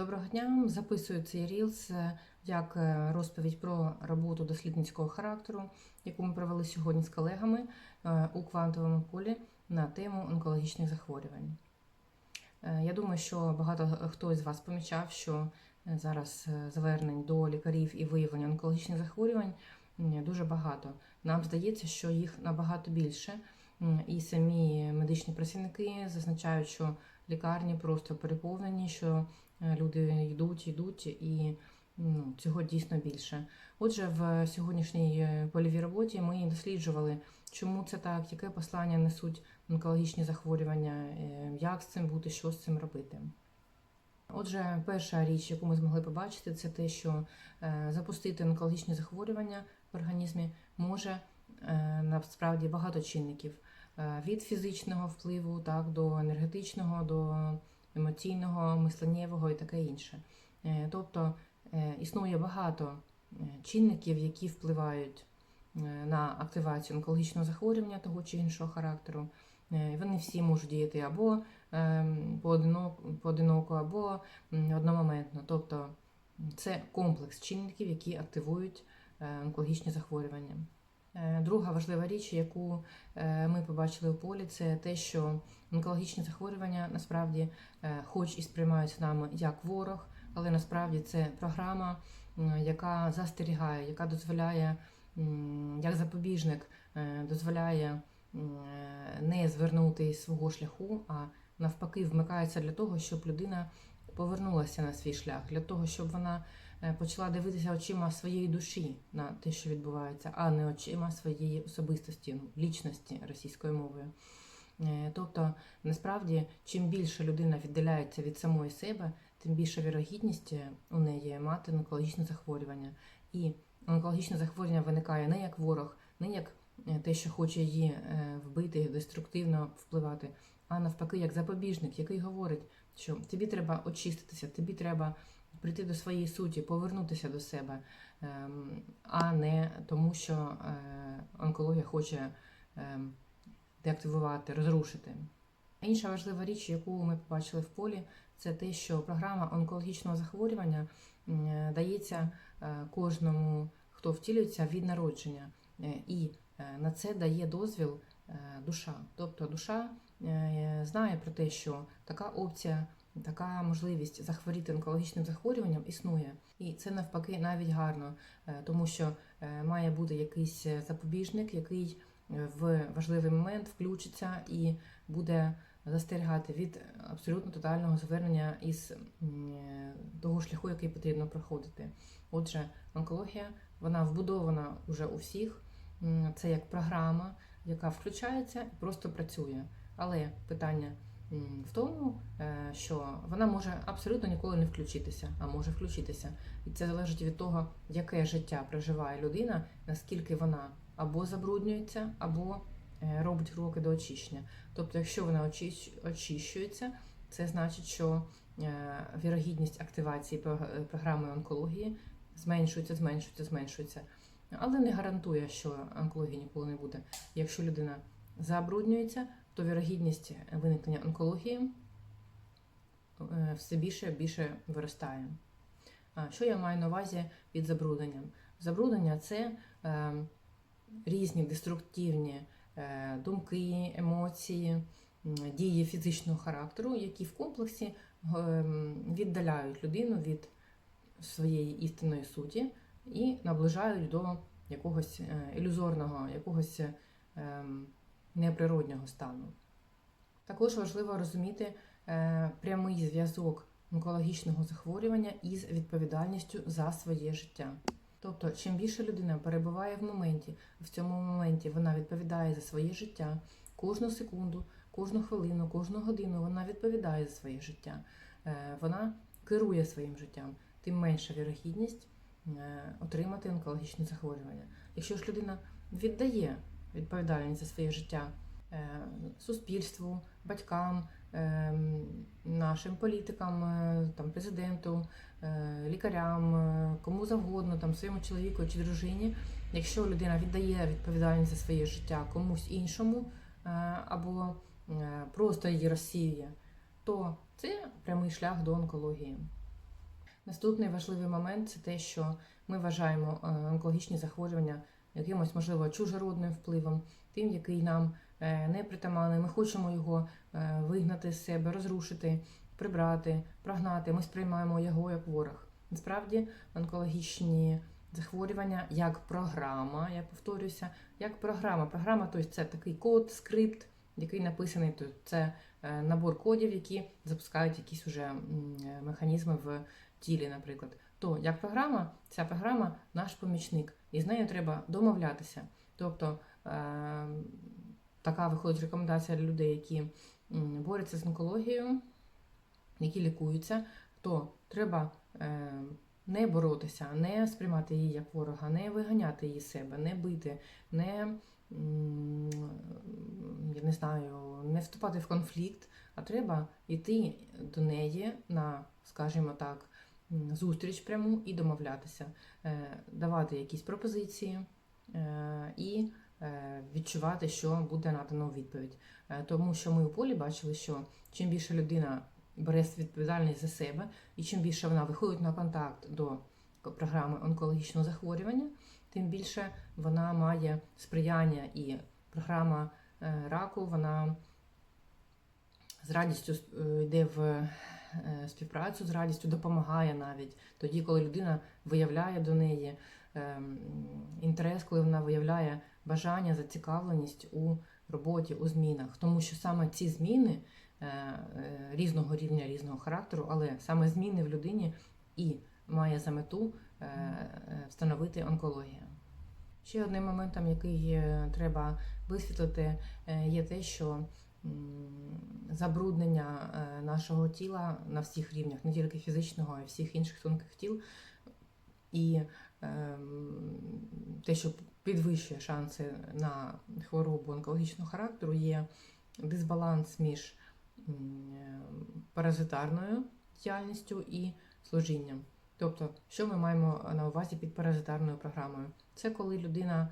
Доброго дня. Записую цей рілс е, як е, розповідь про роботу дослідницького характеру, яку ми провели сьогодні з колегами е, у квантовому полі на тему онкологічних захворювань. Я думаю, що багато хто з вас помічав, що зараз звернень до лікарів і виявлення онкологічних захворювань дуже багато. Нам здається, що їх набагато більше. І самі медичні працівники зазначають, що лікарні просто переповнені, що люди йдуть, йдуть, і ну, цього дійсно більше. Отже, в сьогоднішній е, польовій роботі ми досліджували, чому це так, яке послання несуть онкологічні захворювання, е, як з цим бути, що з цим робити. Отже, перша річ, яку ми змогли побачити, це те, що е, запустити онкологічні захворювання в організмі може е, насправді багато чинників Е, від фізичного впливу так, до енергетичного, до емоційного, мисленнєвого і таке інше. Е, Тобто е, існує багато е, чинників, які впливають на активацію онкологічного захворювання того чи іншого характеру. Вони всі можуть діяти або ем, поодиноко, або одномоментно. Тобто це комплекс чинників, які активують онкологічні захворювання. Е, Друга важлива річ, яку е, ми побачили у полі, це те, що онкологічні захворювання насправді, е, хоч і сприймаються нами як ворог, але насправді це програма, яка застерігає, яка дозволяє, як запобіжник, дозволяє не звернути із свого шляху, а навпаки вмикається для того, щоб людина повернулася на свій шлях, для того, щоб вона почала дивитися очима своєї душі на те, що відбувається, а не очима своєї особистості, ну, лічності російською мовою. Е, Тобто, насправді, чим більше людина віддаляється від самої себе, тим більша вірогідність е, у неї мати онкологічне захворювання. І онкологічне захворювання виникає не як ворог, не як е, те, що хоче її е, вбити, деструктивно впливати, а навпаки, як запобіжник, який говорить, що тобі треба очиститися, тобі треба прийти до своєї суті, повернутися до себе, ем, а не тому, що е, онкологія хоче ем, деактивувати, розрушити. Інша важлива річ, яку ми побачили в полі, це те, що програма онкологічного захворювання е, дається е, кожному, хто втілюється від народження, і на це дає дозвіл душа. Тобто душа знає про те, що така опція, така можливість захворіти онкологічним захворюванням існує. І це навпаки навіть гарно, е, тому що е, має бути якийсь е, запобіжник, який в важливий момент включиться і буде застерігати від абсолютно тотального звернення із того шляху, який потрібно проходити. Отже, онкологія вона вбудована вже у всіх. Це як програма, яка включається і просто працює. Але питання в тому, е, що вона може абсолютно ніколи не включитися, а може включитися. І це залежить від того, яке життя проживає людина, наскільки вона або забруднюється, або е, робить кроки до очищення. Тобто, якщо вона очищується, це значить, що е, вірогідність активації програми онкології зменшується, зменшується, зменшується. Але не гарантує, що онкології ніколи не буде. Якщо людина забруднюється, то вірогідність виникнення онкології е, все більше і більше виростає. Що я маю на увазі під забрудненням? Забруднення це е, різні деструктивні е, думки, емоції, дії фізичного характеру, які в комплексі віддаляють людину від своєї істинної суті і наближають до якогось ілюзорного, якогось ем, неприроднього стану. Також важливо розуміти е, прямий зв'язок онкологічного захворювання із відповідальністю за своє життя. Тобто, чим більше людина перебуває в моменті, в цьому моменті вона відповідає за своє життя кожну секунду, кожну хвилину, кожну годину вона відповідає за своє життя, Е, вона керує своїм життям, тим менша вірогідність е, отримати онкологічне захворювання. Якщо ж людина віддає відповідальність за своє життя е, суспільству, батькам, е, нашим політикам, е, там, президенту, лікарям, кому завгодно, там, своєму чоловіку чи дружині, якщо людина віддає відповідальність за своє життя комусь іншому або просто її розсіює, то це прямий шлях до онкології. Наступний важливий момент це те, що ми вважаємо онкологічні захворювання якимось, можливо, чужородним впливом, тим, який нам е, не притаманний. Ми хочемо його е, вигнати з себе, розрушити, прибрати, прогнати. Ми сприймаємо його як ворог. Насправді, онкологічні захворювання як програма, я повторюся, як програма. Програма, тобто це такий код, скрипт, який написаний, тобто це набор кодів, які запускають якісь уже е, механізми в тілі, наприклад. То як програма, ця програма наш помічник, і з нею треба домовлятися. Тобто е, така виходить рекомендація для людей, які борються з онкологією, які лікуються, то треба е, не боротися, не сприймати її як ворога, не виганяти її з себе, не бити, не я не знаю, не вступати в конфлікт, а треба йти до неї на, скажімо так, зустріч пряму і домовлятися, е, давати якісь пропозиції е, і е, відчувати, що буде надано відповідь. Тому що ми у полі бачили, що чим більше людина бере відповідальність за себе, і чим більше вона виходить на контакт до програми онкологічного захворювання, тим більше вона має сприяння і програма е, раку, вона з радістю е, йде в е, співпрацю, з радістю допомагає навіть тоді, коли людина виявляє до неї інтерес, коли вона виявляє бажання, зацікавленість у роботі, у змінах. Тому що саме ці зміни різного рівня, різного характеру, але саме зміни в людині і має за мету встановити онкологія. Ще одним моментом, який е, треба висвітлити, е, є те, що забруднення е, нашого тіла на всіх рівнях, не тільки фізичного, а й всіх інших тонких тіл, і ем, те, що підвищує шанси на хворобу онкологічного характеру, є дисбаланс між е, паразитарною діяльністю і служінням. Тобто, що ми маємо на увазі під паразитарною програмою? Це коли людина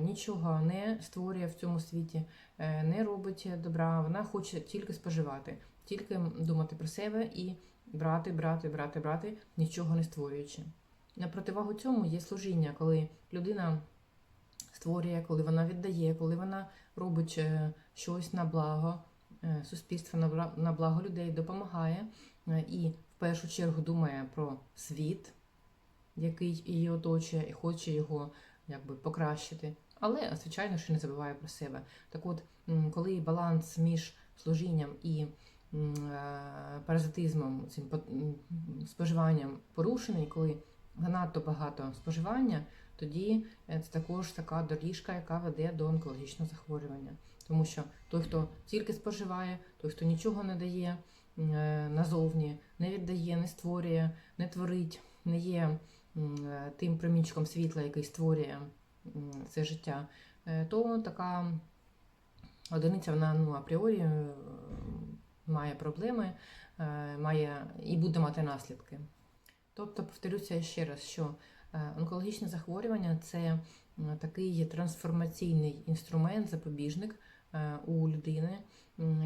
нічого не створює в цьому світі, е, не робить добра, вона хоче тільки споживати, тільки думати про себе і брати, брати, брати, брати, нічого не створюючи. На противагу цьому є служіння, коли людина створює, коли вона віддає, коли вона робить е, щось на благо е, суспільства, на благо людей, допомагає е, і першу чергу думає про світ, який її оточує, і хоче його якби покращити. Але, звичайно, що не забуває про себе. Так от, коли баланс між служінням і е, паразитизмом, цим споживанням порушений, коли занадто багато споживання, тоді е, це також така доріжка, яка веде до онкологічного захворювання. Тому що той, хто тільки споживає, той, хто нічого не дає назовні, не віддає, не створює, не творить, не є е, тим промінчиком світла, який створює це життя, е, то така одиниця вона ну, апріорі е, має проблеми, е, має і буде мати наслідки. Тобто, повторюся ще раз, що е, онкологічне захворювання це такий трансформаційний інструмент, запобіжник е, у людини,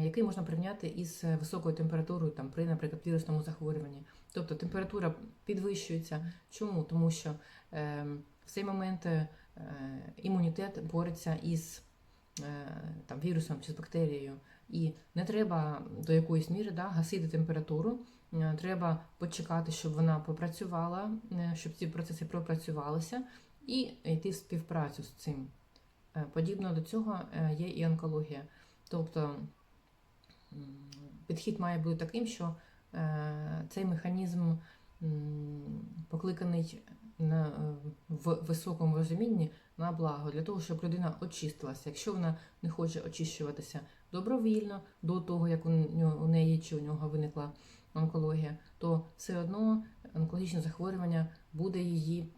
який можна порівняти із високою температурою там, при, наприклад, вірусному захворюванні. Тобто температура підвищується. Чому? Тому що е, в цей момент е, імунітет бореться із е, там, вірусом чи з бактерією. І не треба до якоїсь міри да, гасити температуру. Е, Треба почекати, щоб вона попрацювала, е, щоб ці процеси пропрацювалися, і йти в співпрацю з цим. Е, Подібно до цього е, є і онкологія. Тобто підхід має бути таким, що е, цей механізм покликаний на, в високому розумінні на благо, для того, щоб людина очистилася. Якщо вона не хоче очищуватися добровільно до того, як у неї чи у нього виникла онкологія, то все одно онкологічне захворювання буде її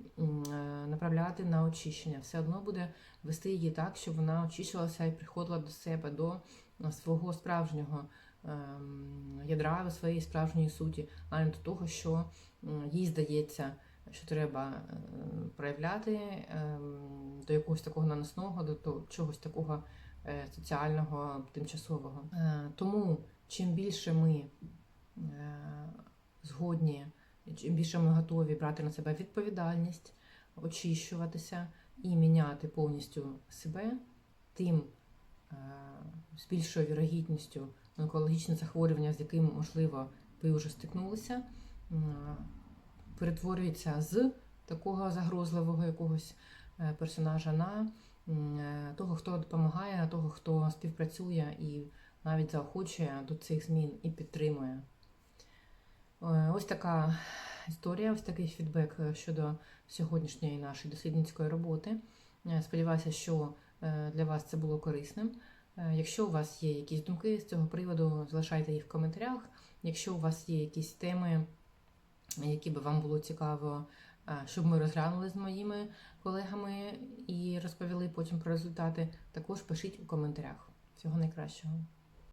направляти на очищення, все одно буде вести її так, щоб вона очищувалася і приходила до себе, до е, свого справжнього ем, ядра, до своєї справжньої суті, а не до того, що їй здається, що треба е, проявляти ем, до якогось такого наносного, до чогось такого е, соціального, тимчасового. Тому чим більше ми згодні чим більше ми готові брати на себе відповідальність, очищуватися і міняти повністю себе, тим е, з більшою вірогідністю онкологічне захворювання, з яким, можливо, ви вже стикнулися, перетворюється з такого загрозливого якогось е, персонажа на е, того, хто допомагає, на того, хто співпрацює і навіть заохочує до цих змін і підтримує. Е, Ось така історія, ось такий фідбек е, щодо сьогоднішньої нашої дослідницької роботи. Е, Сподіваюся, що е, для вас це було корисним. Якщо у вас є якісь думки з цього приводу, залишайте їх в коментарях. Якщо у вас є якісь теми, які би вам було цікаво, щоб ми розглянули з моїми колегами і розповіли потім про результати, також пишіть у коментарях. Всього найкращого.